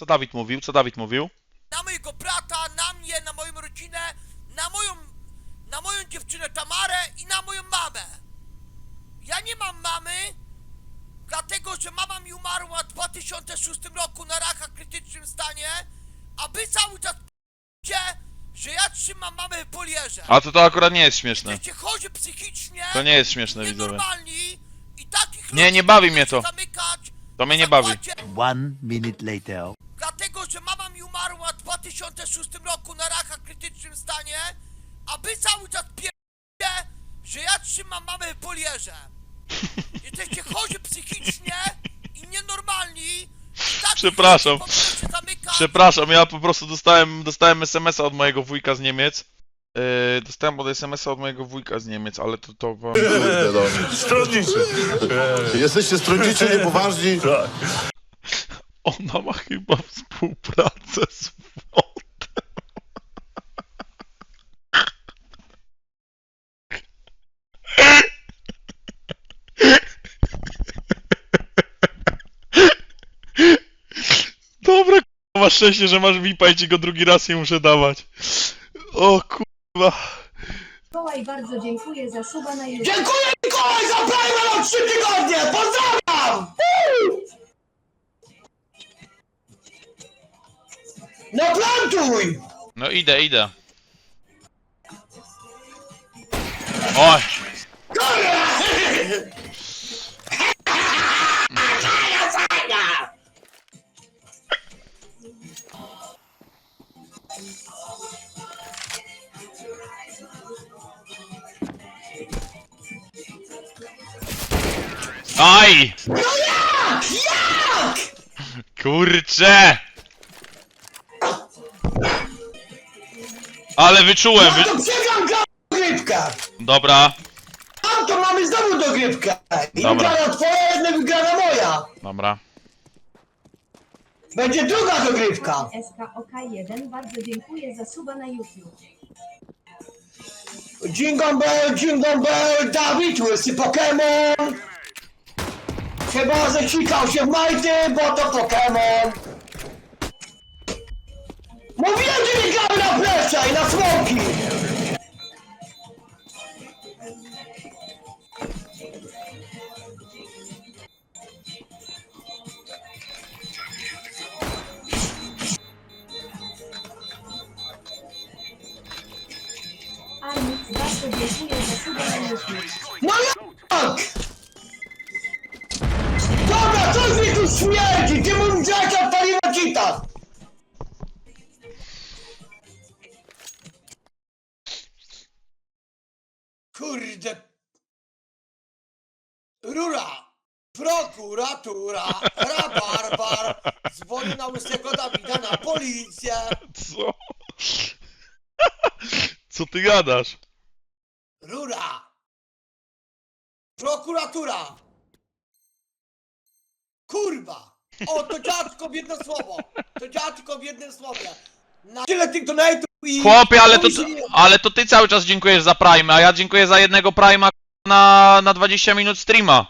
Co Dawid mówił? Co Dawid mówił? na mojego brata, na mnie, na moją rodzinę, na moją, na moją dziewczynę Tamarę i na moją mamę. Ja nie mam mamy, dlatego że mama mi umarła w 2006 roku na raka krytycznym stanie, a wy cały czas p***cie, że ja trzymam mamę w polierze. A to to akurat nie jest śmieszne. Jesteście chorzy psychicznie, To nie jest śmieszne, widzowie. nienormalni i takich Nie, ludzi nie bawi mnie to. Zamykać, To mnie nie w bawi. zakładzie. One minute later. 1996 roku na raka w krytycznym stanie, a wy cały czas pierdolę, że ja trzymam mamę w polierze. Jesteście chorzy psychicznie i nienormalni. Tak Przepraszam. Przepraszam, ja po prostu dostałem, dostałem SMS-a od mojego wujka z Niemiec. Yy, dostałem od SMS-a od mojego wujka z Niemiec, ale to to wam... Kurde, Jesteście stronniczy, niepoważni. Ona ma chyba współpracę z masz szczęście, że masz VIPa i ci go drugi raz nie muszę dawać. O kurwa. Mikołaj, bardzo dziękuję za suba na YouTube. Dziękuję Mikołaj za Prima na 3 tygodnie! Pozdrawiam! No plantuj! No idę, idę. Oj, aj! No jak? Jak? Kurcze! Ale wyczułem, wy... No to przegram gra dogrywkę! Dobra, Tam to mamy znowu dogrywkę! Jedna Dobra. wygrana twoja, jedna wygrana moja! dobra. Będzie druga dogrywka! SKOK1, bardzo dziękuję za suba na YouTube. Jingle bell, jingle bell, Dawid, łysy Pokémon! Chyba zasikał się w majty, bo to Pokémon! Mówiłem, że nie gramy na plesze i na smoki! Armix, bardzo dziękuję za suba na YouTube. No? Kurde... Rura! Prokuratura! Rabarbar! Dzwoni na łysego Dawida na policję! Co? Co ty gadasz? Rura! Prokuratura! Kurwa! O, to dziadko w jedno słowo! To dziadko w jednym słowie! Na tyle tych donate'ów i... Chłopie, ale to, ale to ty cały czas dziękujesz za Prime, a ja dziękuję za jednego Prima na, na 20 minut streama.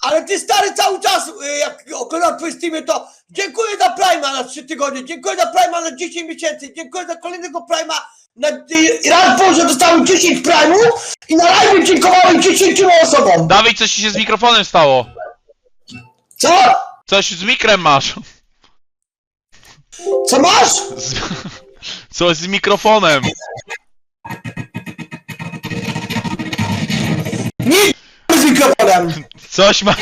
Ale ty stary cały czas, y, jak oglądam twoje streamy, to dziękuję za Prima na 3 tygodnie, dziękuję za Prima na 10 miesięcy, dziękuję za kolejnego Prima na... y, Raz w że dostałem 10 Prime'ów i na live dziękowałem 10 osobom! Dawid, coś ci się z mikrofonem stało. Co? Coś z mikrem masz. Co masz? Z, coś z mikrofonem. Nic z mikrofonem! Coś masz.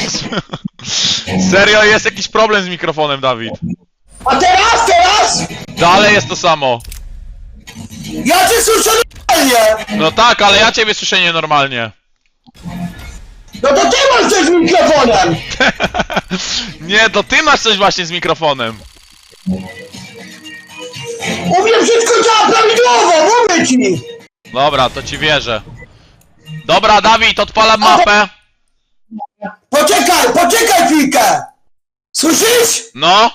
Serio, jest jakiś problem z mikrofonem, Dawid. A teraz, teraz? Dalej jest to samo. Ja cię słyszę normalnie! No tak, ale ja ciebie słyszę nienormalnie. No to ty masz coś z mikrofonem! Nie, to ty masz coś właśnie z mikrofonem. U mnie wszystko działa prawidłowo, mówię ci! Dobra, to ci wierzę. Dobra, Dawid, odpalam mapę. Poczekaj, poczekaj chwilkę! Słyszysz? No.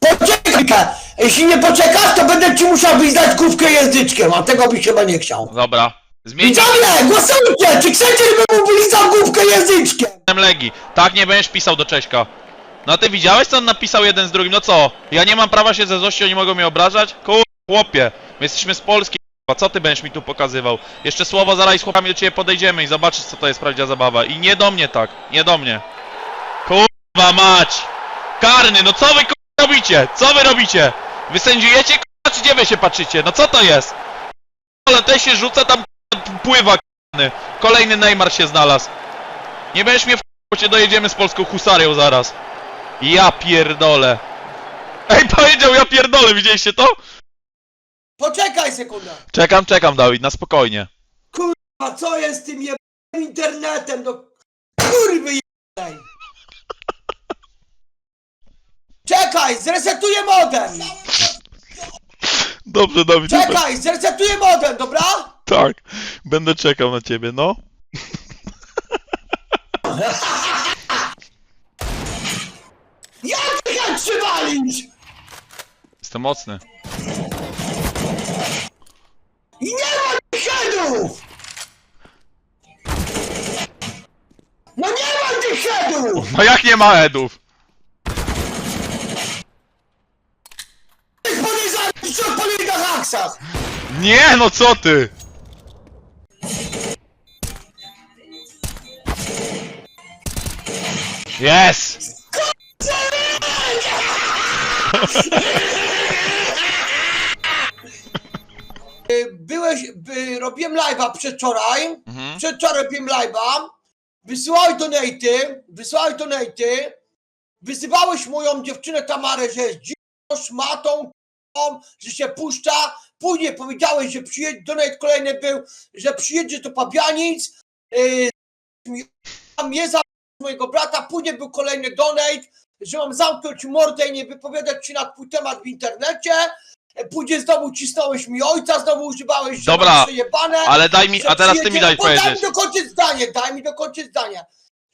Poczekaj chwilkę! Jeśli nie poczekasz, to będę ci musiał wyznać główkę języczkiem, a tego byś chyba nie chciał. Dobra. Zmień Widzowie, głosujcie! Czy chcecie, żebym mu wylizał główkę języczkiem? Legi. Tak nie będziesz pisał do Cześka. No a ty widziałeś co on napisał jeden z drugim? No co? Ja nie mam prawa się ze złości, oni mogą mnie obrażać? Kur... chłopie, my jesteśmy z Polski, k***a, co ty będziesz mi tu pokazywał? Jeszcze słowo zaraz z chłopami do ciebie podejdziemy i zobaczysz co to jest prawdziwa zabawa. I nie do mnie tak, nie do mnie. Kurwa mać! Karny, no co wy kurwa robicie? Co wy robicie? Wy sędziujecie kurwa, czy gdzie wy się patrzycie? No co to jest? Ale te się rzuca tam kurwa, pływa karny. Kolejny Neymar się znalazł. Nie będziesz mnie w bo cię dojedziemy z polską husarią zaraz. Ja pierdolę. Ej, powiedział ja pierdolę, widzieliście to? Poczekaj sekundę. Czekam, czekam, Dawid, na spokojnie. A co jest z tym jebanym internetem do kurwy jebanej? Czekaj, zresetuję modem! Dobrze, Dawid. Czekaj, zresetuję modem, dobra? Tak, będę czekał na ciebie, no. Jak ty jak przywalić? Jestem mocny. I nie ma headów! No nie ma tych headów! No jak nie ma edów? Tych podejrzanych, co pali na haksach! Nie, no co ty? Yes! Byłeś, by, robiłem live'a przedwczoraj, Mhm. przedwczoraj robiłem live'a, wysyłałeś donaty, wysyłałeś donaty, wyzywałeś moją dziewczynę Tamarę, że jest dziwną szmatą, że się puszcza, później powiedziałeś, że przyjedzie, donate kolejny był, że przyjedzie do Pabianic, yy, mnie za mojego brata, później był kolejny donate, że mam zamknąć mordę i nie wypowiadać się na twój temat w internecie, Później znowu cisnąłeś mi ojca, znowu używałeś, Dobra, przejebane. Ale daj mi, a teraz ty mi daj bo Daj powiedzieć. mi dokończyć zdanie, daj mi dokończyć zdanie.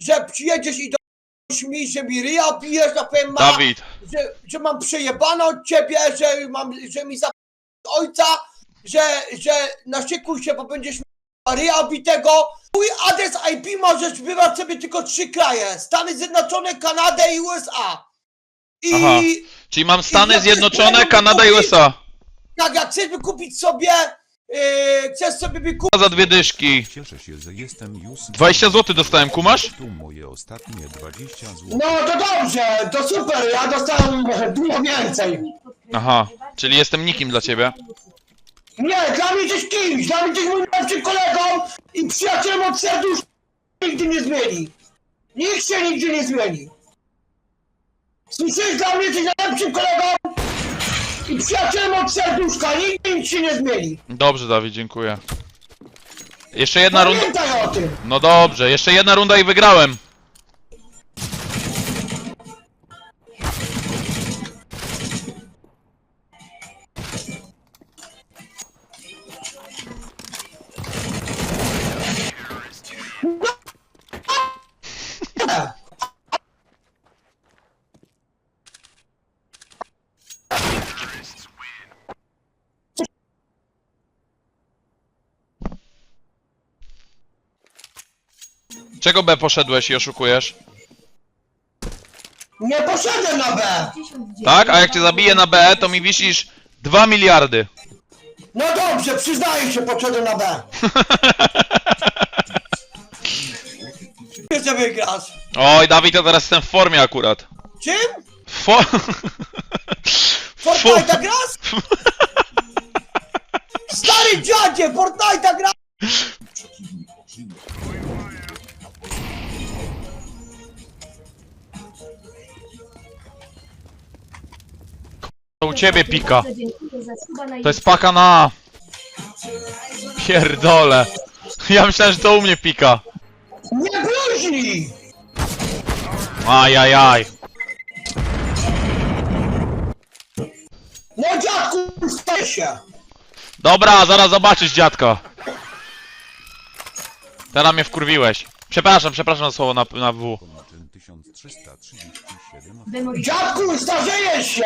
Że przyjedziesz i dokończysz mi, że mi ryja bijesz, na powiem ma, Dawid, że, że mam przejebane od ciebie, że mam, że mi za ojca, że, że naszykuj się, bo będziesz ryja bitego. Mój adres IP możesz wybrać sobie tylko trzy kraje. Stany Zjednoczone, Kanadę i USA. I Aha. czyli mam Stany Zjednoczone, Kanada i USA. tak, jak chcesz wykupić sobie, yy, chcesz sobie wykupić Za dwie dyszki. Cieszę się, że jestem już. 20 zł dostałem, kumasz? Tu moje ostatnie 20 zł. No to dobrze, to super, ja dostałem dużo więcej. Aha, czyli jestem nikim dla ciebie. Nie, dla mnie jesteś kimś, dla mnie jesteś moim najlepszym kolegą i przyjacielem od serduszka nigdy nie zmieni. Nikt się nigdy nie zmieni. Słyszysz, dla mnie jesteś najlepszym kolegą i przyjacielem od serduszka, nigdy nic się nie zmieni. Dobrze, Dawid, dziękuję. Jeszcze jedna runda. Pamiętaj o tym. No dobrze, jeszcze jedna runda i wygrałem. Czego B poszedłeś i oszukujesz? Nie poszedłem na B. Tak? A jak cię zabiję na B, to mi wisisz 2 miliardy. No dobrze, przyznaję się, poszedłem na B. Jeszcze wygrasz. Oj, Dawid, ja teraz jestem w formie akurat. Czym? W fo... Fortnite'a grasz? Stary dziadzie, Fortnite'a grasz? To u ciebie pika. To jest paka na... Pierdole. Ja myślałem, że to u mnie pika. Nie bluźnij! Ajajaj. No dziadku, się! Dobra, zaraz zobaczysz dziadka. Teraz mnie wkurwiłeś. Przepraszam, przepraszam za słowo na, na W. 337. Dziadku, starzejesz się!